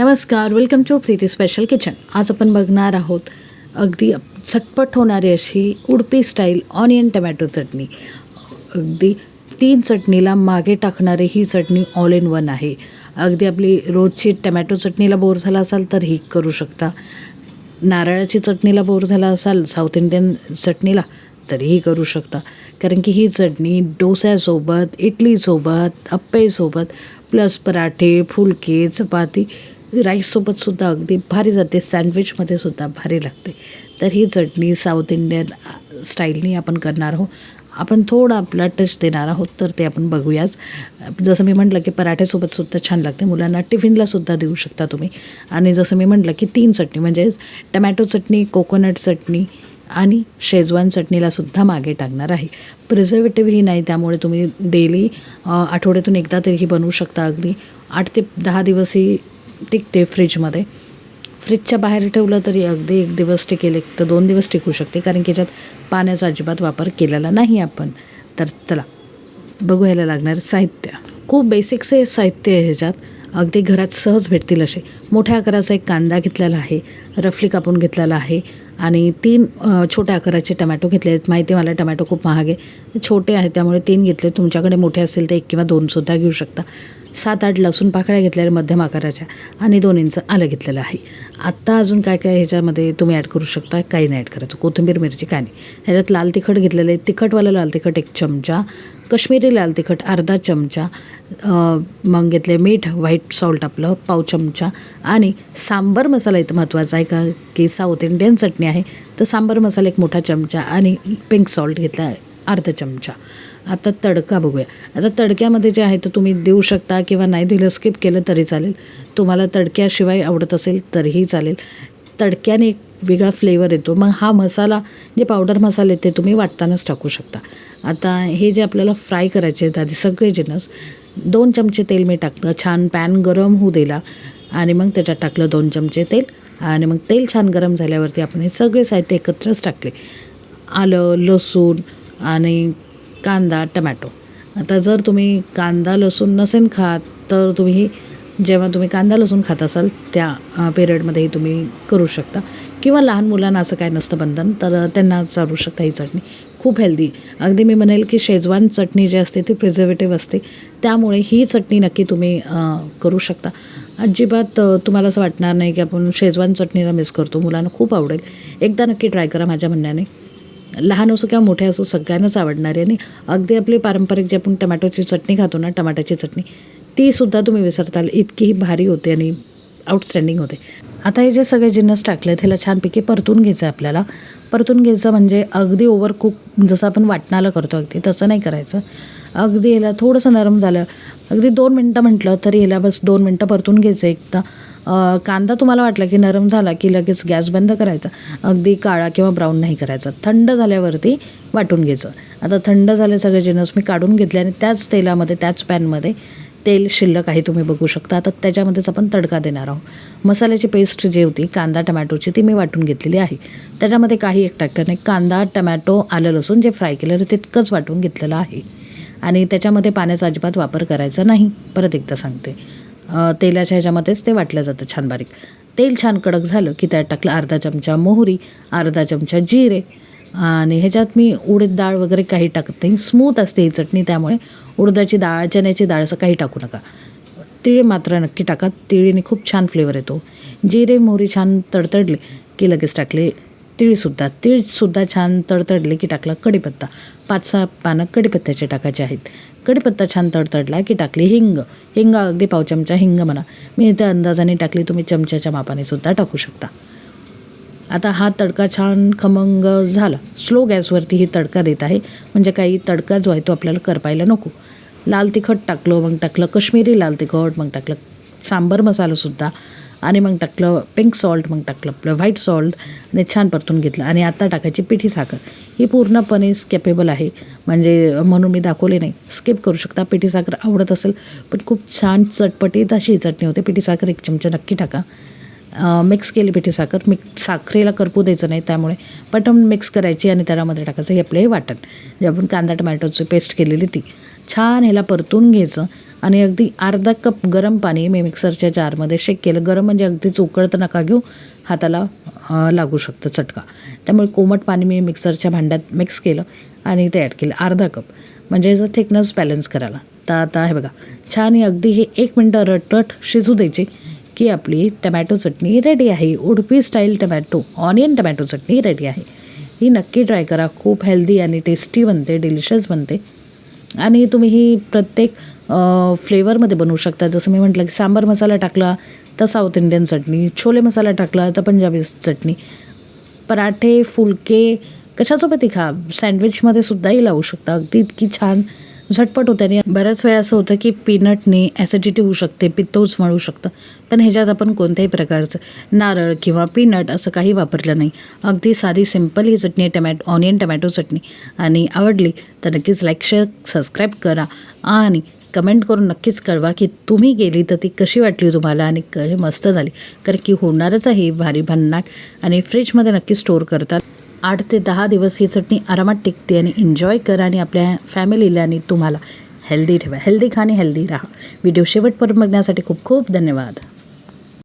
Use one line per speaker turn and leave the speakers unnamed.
नमस्कार welcome to Preeti special kitchen आज आपण बघणार आहोत अगदी झटपट होणारी अशी उडपी स्टाईल ऑनियन टमॅटो चटणी. अगदी तीन चटणीला मागे टाकणारी ही चटणी ऑल इन वन आहे. अगदी आपली रोजची टमॅटो चटणीला बोर झाला असाल तर ही करू शकता. नारळाची चटणीला बोर झाला असाल साऊथ इंडियन चटणीला तरीही करू शकता. कारण की ही चटणी डोस्यासोबत इडलीसोबत अप्पेसोबत प्लस पराठे फुलके चपाती राईससोबतसुद्धा अगदी भारी जाते. सँडविचमध्ये सुद्धा भारी लागते. तर ही चटणी साऊथ इंडियन स्टाईलनी आपण करणार आहोत. आपण थोडा आपला टच देणार आहोत तर ते आपण बघूयाच. जसं मी म्हटलं की पराठ्यासोबत सुद्धा छान लागते. मुलांना टिफिनलासुद्धा देऊ शकता तुम्ही. आणि जसं मी म्हटलं की तीन चटणी म्हणजेच टमॅटो चटणी कोकोनट चटणी आणि शेजवान चटणीला सुद्धा मागे टाकणार आहे. प्रिझर्वेटिव्ह ही नाही त्यामुळे तुम्ही डेली आठवड्यातून एकदा तरी ही बनवू शकता अगदी. आठ ते दहा दिवस ही टिकते फ्रीजमध्ये. फ्रीजच्या बाहेर ठेवलं तरी अगदी एक दिवस टिकेल एक तर दोन दिवस टिकू शकते कारण की याच्यात पाण्याचा अजिबात वापर केलेला नाही आपण. तर चला बघू ह्याला लागणार साहित्य. खूप बेसिकचे साहित्य आहे ह्याच्यात. अगदी घरात सहज भेटतील असे. मोठ्या आकाराचा एक कांदा घेतलेला आहे रफली कापून घेतलेला आहे आणि तीन छोट्या आकाराचे टमॅटो घेतले आहेत. माहिती आहे मला टमॅटो खूप महाग आहे. छोटे आहेत त्यामुळे तीन घेतले तुमच्याकडे मोठे असेल तर एक किंवा दोनसुद्धा घेऊ शकता. सात आठ लसूण पाकळ्या घेतलेल्या मध्यम आकाराच्या आणि दोन इंच आलं घेतलेलं आहे. आत्ता अजून काय काय ह्याच्यामध्ये तुम्ही ॲड करू शकता? काही नाही ॲड करायचं. कोथिंबीर मिरची काय नाही ह्याच्यात लाल तिखट घेतलेलं आहे. तिखटवालं लाल तिखट एक चमचा. कश्मीरी लाल तिखट अर्धा चमचा. मग घेतले मीठ व्हाईट सॉल्ट आपलं पाव चमचा. आणि सांबर मसाला इथं महत्त्वाचा आहे का? की साऊथ इंडियन चटणी आहे. तर सांबर मसाला एक मोठा चमचा आणि पिंक सॉल्ट घेतला आहे अर्धा चमचा. आता तडका बघूया. आता तडक्यामध्ये जे आहे तर तुम्ही देऊ शकता किंवा नाही दिलं स्किप केलं तरी चालेल. तुम्हाला तडक्याशिवाय आवडत असेल तरीही चालेल. तडक्याने एक वेगळा फ्लेवर येतो. मग हा मसाला जे पावडर मसाले ते तुम्ही वाटतानाच टाकू शकता. आता हे जे आपल्याला फ्राय करायचे आहेत आधी सगळे जिनस दोन चमचे तेल मी टाकलं. छान पॅन गरम होऊ दिला आणि मग त्याच्यात टाकलं दोन चमचे तेल. आणि मग तेल छान गरम झाल्यावरती आपण हे सगळे साहित्य एकत्रच टाकले. आलं लसूण आणि कांदा टमॅटो. आता जर तुम्ही कांदा लसूण नसेल खात तर तुम्ही जेव्हा तुम्ही कांदा लसूण खात असाल त्या पिरियडमध्येही तुम्ही करू शकता. किंवा लहान मुलांना असं काय नसतं बंधन तर त्यांना चालू शकता ही चटणी. खूप हेल्दी अगदी मी म्हणेल की शेजवान चटणी जी असते ती प्रिझर्वेटिव्ह असते. त्यामुळे ही चटणी नक्की तुम्ही करू शकता. अजिबात तुम्हाला असं वाटणार नाही की आपण शेजवान चटणीला मिस करतो. मुलांना खूप आवडेल. एकदा नक्की ट्राय करा माझ्या म्हणण्याने. लहान असो किंवा मोठे असो सगळ्यांनाच आवडणारी आणि अगदी आपली पारंपरिक जी आपण टमॅटोची चटणी खातो ना टमाट्याची चटणी ती सुद्धा तुम्ही विसरताल. इतकीही भारी होते आणि आउटस्टँडिंग होते. आता हे जे सगळे जिन्नस टाकले त्याला छानपैकी परतून घ्यायचं आहे आपल्याला. परतून घ्यायचं म्हणजे अगदी ओव्हर कुक जसं आपण वाटणाला करतो अगदी तसं नाही करायचं. अगदी याला थोडंसं नरम झालं. अगदी दोन मिनटं म्हटलं तरी याला बस दोन मिनटं परतून घ्यायचं एकदा. कांदा तुम्हाला वाटला की नरम झाला की लगेच गॅस बंद करायचा? अगदी काळा किंवा ब्राऊन नाही करायचा. थंड झाल्यावरती वाटून घ्यायचं. आता थंड झाले सगळे जिनस मी काढून घेतले आणि त्याच तेलामध्ये त्याच पॅनमध्ये तेल शिल्लक आहे तुम्ही बघू शकता. आता त्याच्यामध्येच आपण तडका देणार आहोत. मसाल्याची पेस्ट जी होती कांदा टमॅटोची ती मी वाटून घेतलेली आहे. त्याच्यामध्ये काही एक टाकलं नाही कांदा टमॅटो आलं लसूण जे फ्राय केलेलं तितकंच वाटून घेतलेलं आहे. आणि त्याच्यामध्ये पाण्याचा अजिबात वापर करायचा नाही. परत एकदा सांगते. तेलाच्या ह्याच्यामध्येच ते वाटलं जातं छान बारीक. तेल छान कडक झालं की त्यात टाकलं अर्धा चमचा मोहरी अर्धा चमचा जिरे आणि ह्याच्यात मी उडीद डाळ वगैरे काही टाकत नाही. स्मूथ असते ही चटणी त्यामुळे उडदाची डाळ चण्याची डाळ असं काही टाकू नका. तिळ मात्र नक्की टाका. तिळीने खूप छान फ्लेवर येतो. जिरे मोहरी छान तडतडले की लगेच टाकले. तिळसुद्धा तिळसुद्धा छान तडतडले की टाकला कढीपत्ता. पाच सहा पानं कढीपत्त्याचे टाकायचे आहेत. कढीपत्ता छान तडतडला की टाकली हिंग. हिंग अगदी पाव चमचा हिंग म्हणा. मी इथे अंदाजाने टाकली तुम्ही चमच्याच्या मापाने सुद्धा टाकू शकता. आता हा तडका छान खमंग झाला. स्लो गॅसवरती ही तडका देत आहे. म्हणजे काही तडका जो आहे तो आपल्याला करपायला नको. लाल तिखट टाकलं मग टाकलं कश्मीरी लाल तिखट मग टाकलं सांबर मसालासुद्धा आणि मग टाकलं पिंक सॉल्ट मग टाकलं आपलं व्हाईट सॉल्ट आणि छान परतून घेतलं. आणि आता टाकायची पिठी साखर. ही पूर्णपणे स्केपेबल आहे. म्हणजे म्हणून मी दाखवले नाही. स्किप करू शकता. पिठी साखर आवडत असेल पण खूप छान चटपटीत अशी चटणी होते. पिठी साखर एक चमचा नक्की टाका. मिक्स केली पिठी साखर. मिक्स साखरेला करपू द्यायचं नाही त्यामुळे. पटकन मिक्स करायची आणि त्यामध्ये टाकायचं. हे आपलं हे वाटण. जे आपण कांदा टमॅटोची पेस्ट केलेली ती. छान ह्याला परतून घ्यायचं. आणि अगदी अर्धा कप गरम पाणी मी मिक्सरच्या जारमध्ये शेक केलं. गरम म्हणजे अगदीच उकळतं नका घेऊ हाताला लागू शकतं चटका. त्यामुळे कोमट पाणी मी मिक्सरच्या भांड्यात मिक्स केलं आणि ते ॲड केलं. अर्धा कप. म्हणजे याचं थिकनेस बॅलन्स करायला. तर आता हे बघा छान ही अगदी हे एक मिनटं रटरट शिजू द्यायची की आपली टमॅटो चटणी रेडी आहे. Udupi style tomato onion tomato चटणी रेडी आहे. ही नक्की ट्राय करा. खूप हेल्दी आणि टेस्टी बनते डिलिशियस बनते. आणि तुम्ही ही प्रत्येक फ्लेवरमध्ये बनवू शकता. जसं मी म्हटलं की सांबार मसाला टाकला तर साऊथ इंडियन चटणी. छोले मसाला टाकला तर पंजाबी चटणी. पराठे फुलके कशासोबतही खा. सँडविचमध्ये सुद्धाही लावू शकता. अगदी इतकी छान झटपट होते. आणि बऱ्याच वेळा असं होतं की पीनटने ॲसिडिटी होऊ शकते पित्तोच मळू शकतं. पण ह्याच्यात आपण कोणत्याही प्रकारचं नारळ किंवा पीनट असं काही वापरलं नाही. अगदी साधी सिंपल ही चटणी आहे. टमॅटो ऑनियन टमॅटो चटणी. आणि आवडली तर नक्कीच लाईक शेअर सबस्क्राईब करा. आणि कमेंट करून नक्कीच कळवा की तुम्ही गेली तर ती कशी वाटली तुम्हाला आणि कशी मस्त झाली. कारण की होणारच आहे ही भारी भन्नाट आणि फ्रीजमध्ये नक्की स्टोअर करतात. आठ ते दहा दिवस ही चटणी आरामात टिकते आणि एन्जॉय करा आणि आपल्या फॅमिलीला आणि तुम्हाला. हेल्दी ठेवा. हेल्दी खा आणि हेल्दी राहा. व्हिडिओ शेवटपर्यंत बघण्यासाठी खूप खूप धन्यवाद.